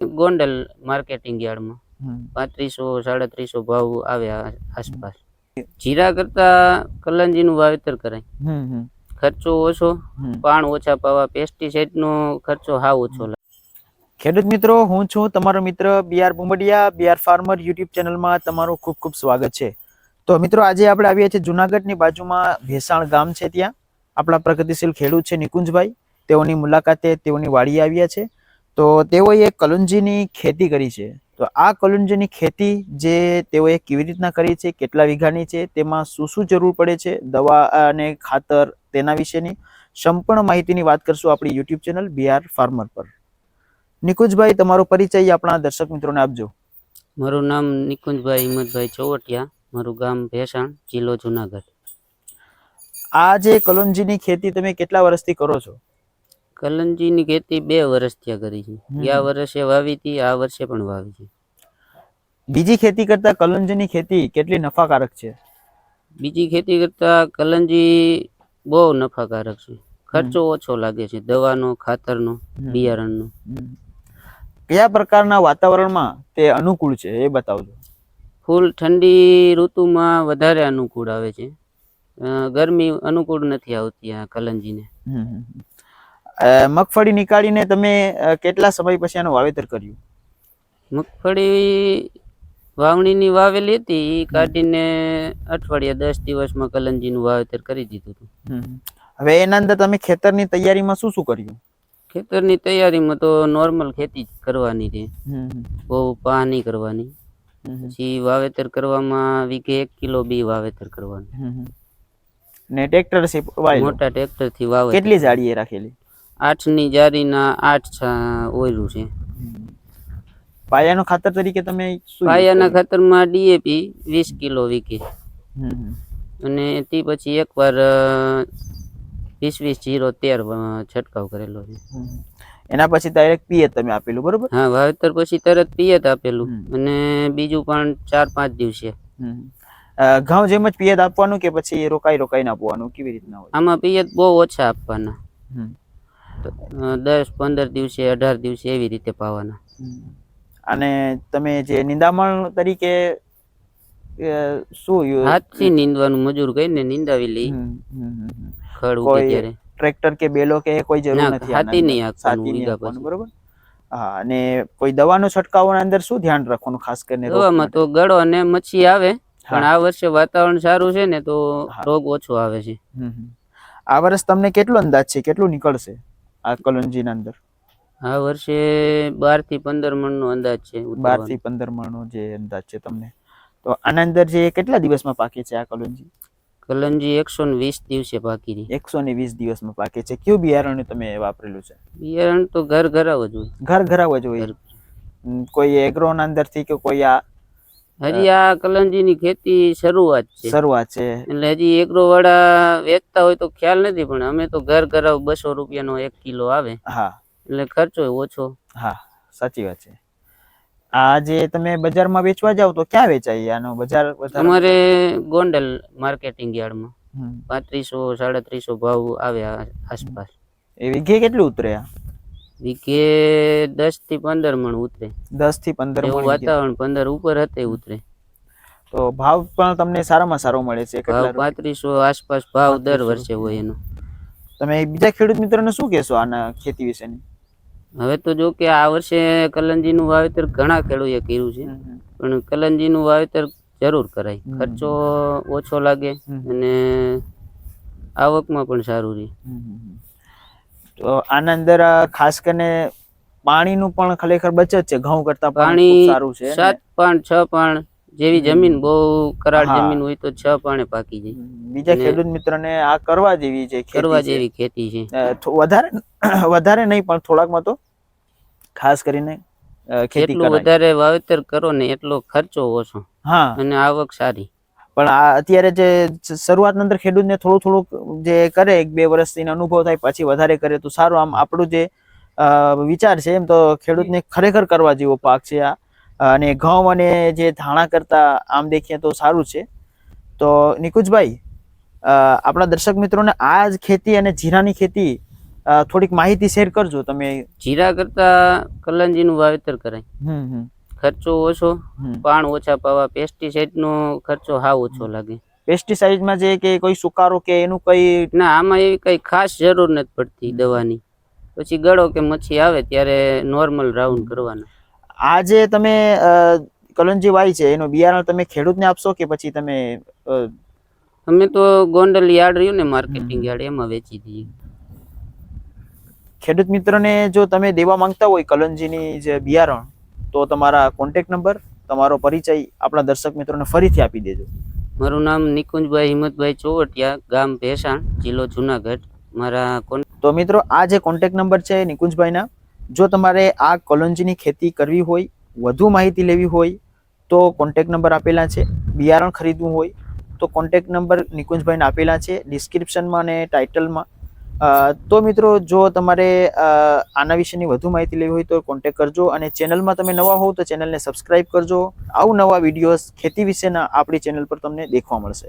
Gondal marketing યાર્ડમાં. પાંત્રીસો સાડત્રીસો ભાવ આવ્યા આસપાસ. જીરા કરતા કલંજીનું વાવેતર કરાય. ખર્ચો ઓછો પાણ ઓછા પાવા પેસ્ટિસાઇડનો ખર્ચો હા ઓછો ખેડૂત મિત્રો હું છું તમારો મિત્ર BR Bumbadiya BR farmer YouTube ચેનલમાં તમારું ખૂબ ખૂબ સ્વાગત છે. તો મિત્રો આજે આપણે આવ્યા છીએ જુનાગઢની બાજુમાં ભેસાણ ગામ છે ત્યાં. આપણા પ્રગતિશીલ ખેડૂત છે નિકુંજભાઈ. તેઓની મુલાકાતે તેઓની વાડી આવ્યા છે. તો તેઓએ કલુંજીની ખેતી કરી છે. તો આ કલુંજીની ખેતી જે તેઓએ કેવી રીતના કરી છે કેટલા વીઘાની છે તેમાં શું શું જરૂર પડે છે દવા અને ખાતર તેના વિશેની સંપૂર્ણ માહિતીની વાત કરશું આપણી યુટ્યુબ ચેનલ બિહાર ફાર્મર પર. નિકુંજભાઈ તમારો પરિચય આપણા દર્શક મિત્રોને આપજો. મારું નામ નિકુંજભાઈ હિંમતભાઈ ચોવટિયા મારું ગામ ભેસાણ જિલ્લો જુનાગઢ. આ જે કલોંજીની ખેતી તમે કેટલા વર્ષથી કરો છો? કલંજીની ખેતી બે વર્ષ થયા કરી છે. ગયા વર્ષે વાવી હતી આ વર્ષે પણ વાવી છે. બીજી ખેતી કરતા કલોંજીની ખેતી કેટલી નફાકારક છે? બીજી ખેતી કરતા કલંજી બહુ નફાકારક છે. ખર્ચો ઓછો લાગે છે દવાનો ખાતરનો બિયારણનો. કયા પ્રકારના વાતાવરણમાં તે અનુકૂળ છે એ બતાવજો. ફૂલ ઠંડી ઋતુમાં વધારે અનુકૂળ આવે છે. ગરમી અનુકૂળ નથી આવતી આ કલંજીને મગફળી નીકાળીને તમે કેટલા સમય પછી આનું વાવેતર કર્યું? મગફળી વાવણીની વાવેલી હતી એ કાઢીને અઠવાડિયા દસ દિવસમાં કલંજીનું વાવેતર કરી દીધું હતું. હવે એના અંદર તમે ખેતરની તૈયારીમાં શું શું કર્યું? ખેતરની તૈયારીમાં તો નોર્મલ ખેતી કરવાની છે. બહુ પાની કરવાની. પછી વાવેતર કરવામાં વીઘે એક કિલો બી વાવેતર કરવાનું. ને ટ્રેક્ટર મોટા ટ્રેક્ટરથી વાવે કેટલી જાડીએ રાખેલી? આઠની જારીના આઠ ઓયલું છે. પાયાનું ખાતર તરીકે તમે પાયાના? ખાતરમાં ડીએપી વીસ કિલો હમ. અને તે પછી એકવાર વીસ વીસ જીરો તેર છંટકાવ કરેલો છે. એના પછી ડાયરેક્ટ પિયત તમે આપેલું બરોબર? હા વાવેતર પછી તરત પિયત આપેલું. અને બીજું પણ ચાર પાંચ દિવસે ઘઉં જેમ જ પિયત આપવાનું કે પછી રોકાઈ રોકાઈને આપવાનું? કેવી રીતના હોય? આમાં પિયત બહુ ઓછા આપવાના. દસ પંદર દિવસે અઢાર દિવસે એવી રીતે પાવાના. અને તમે જે નિંદામણ તરીકે શું હાથથી નીંદવાનું મજૂર કહીને નીંદાવી લઈ. ખડ ઉગે ત્યારે. ટ્રેક્ટર કે બેલો કે કોઈ જરૂર નથી હાથી નહીં પછી. બરોબર? હા અને કોઈ દવાનો છંટકાવ અંદર શું ધ્યાન રાખવાનું ખાસ કરીને દવામાં તો ગળો અને મચ્છી આવે પણ આ વર્ષે વાતાવરણ સારું છે ને તો રોગ ઓછો આવે છે. આ વર્ષ તમને કેટલો અંદાજ છે? કેટલું નીકળશે? આ કલોંજીના અંદર? આ વર્ષે બારથી પંદર મણ નો અંદાજ છે બારથી પંદર મણનો જે અંદાજ છે તમને. તો આના અંદર જે કેટલા દિવસમાં પાકે છે આ કલંજી કલંજી એકસો ને વીસ દિવસે પાકી રહી. એકસો ને વીસ દિવસમાં પાકે છે. કયું બિયારણ તમે વાપરેલું છે? બિયારણ તો ઘર ઘરાવ જ હોય. ઘર ઘરાવ જ હોય. કોઈ એગ્રો ના અંદરથી કે કોઈ આ હજી આ કલંજી ની ખેતી શરૂઆત છે. શરૂઆત છે. એટલે હજી એગ્રો વાળા વેચતા હોય તો ખ્યાલ નથી પણ અમે તો ઘર ઘર બસો રૂપિયાનો એક કિલો આવે. હા. એટલે ખર્ચો ઓછો. હા સાચી વાત છે. આ જે તમે બજારમાં વેચવા જાવ તો ક્યાં વેચાય આનો બજાર અમારે ગોંડલ માર્કેટિંગ યાર્ડમાં. માં પાંત્રીસો સાડત્રીસો ભાવ આવે આસપાસ. એ વીઘે કેટલું ઉતરે આ? વીઘે દસથી પંદર મણ ઉતરે. દસથી પંદર મણ વાતાવરણ પંદર ઉપર હતે ઉતરે. તો ભાવ પણ તમને સારામાં સારો મળે છે ભાવ પાંત્રીસો આસપાસ ભાવ દર વર્ષે હોય એનો. તમે બીજા ખેડૂત મિત્રોને શું કહેશો આના ખેતી વિશેની? હવે તો જો કે આ વર્ષે કલંજીનું વાવેતર ઘણા ખેડૂએ કર્યું છે. પણ કલંજીનું વાવેતર જરૂર કરાય. ખર્ચો ઓછો લાગે અને આવકમાં પણ સારું રહે. તો આના અંદર ખાસ કરીને પાણીનું પણ ખરેખર બચત છે. ઘઉં કરતા પાણી સારું છે સાત પણ છ પણ જેવી જમીન બહુ કરાળ જમીન હોય તો છ પાણે પાકી જાય. બીજા ખેડૂત ખેડૂત મિત્રોને આ કરવા જેવી છે કરવા જેવી ખેતી છે. વધારે વધારે નહીં પણ થોડાકમાં તો ખાસ કરીને ખેતી વધારે વાવેતર કરો ને એટલો ખર્ચો ઓછો. હા. અને આવક સારી. પણ આ અત્યારે જે શરૂઆતની અંદર ખેડૂતને થોડું થોડુંક જે કરે એક બે વર્ષથી અનુભવ થાય પછી વધારે કરે તો સારું. આમ આપણું જે વિચાર છે એમ તો ખેડૂતને ખરેખર કરવા જેવો પાક છે આ. અને ઘઉં અને જે ધાણા કરતા આમ દેખીએ તો સારું છે. તો નિકુંજભાઈ આપણા દર્શક મિત્રોને આ જ ખેતી અને જીરાની ખેતી થોડીક માહિતી શેર કરજો. તમે જીરા કરતા કલંજીનું વાવેતર કરાય. હમ હમ. ખર્ચો ઓછો પાણ ઓછા પાવા પેસ્ટિસાઇડ નો ખર્ચો હા ઓછો લાગે. પેસ્ટિસાઇડમાં જે કે કોઈ સુકારો કે એનું કઈ ના આમાં એવી કઈ ખાસ જરૂર નથી પડતી દવાની. પછી ગળો કે મચ્છી આવે ત્યારે નોર્મલ રાઉન્ડ કરવાનો. આ જે તમે કલંજી વાય છે એનું બિયારણ તમે ખેડૂતને આપશો કે પછી તમે અમે તો ગોંડલ યાર્ડ રહ્યું ને માર્કેટિંગ યાર્ડ એમાં વેચી દઈએ. ખેડૂત મિત્રોને જો તમે દેવા માંગતા હોય કલંજીની જે બિયારણ તો તમારા કોન્ટેક નંબર તમારો પરિચય આપણા દર્શક મિત્રોને ફરીથી આપી દેજો. મારું નામ નિકુંજભાઈ હિંમતભાઈ ચોવટિયા ગામ ભેસાણ જિલ્લો જુનાગઢ. મારા તો મિત્રો આ જે કોન્ટેક નંબર છે નિકુંજભાઈના જો તમારે આ કોલોંજીની ખેતી કરવી હોય વધુ માહિતી લેવી હોય તો કોન્ટેક નંબર આપેલા છે બિયારણ ખરીદવું હોય તો કોન્ટેક નંબર નિકુંજભાઈને આપેલા છે ડિસ્ક્રિપ્શનમાં અને ટાઇટલમાં તો મિત્રો જો તમારે આના વિશેની વધુ માહિતી લેવી હોય તો કોન્ટેક કરજો અને ચેનલમાં તમે નવા હોવ તો ચેનલને સબસ્ક્રાઇબ કરજો. આવું નવા વિડીયોઝ ખેતી વિશેના આપણી ચેનલ પર તમને દેખવા મળશે.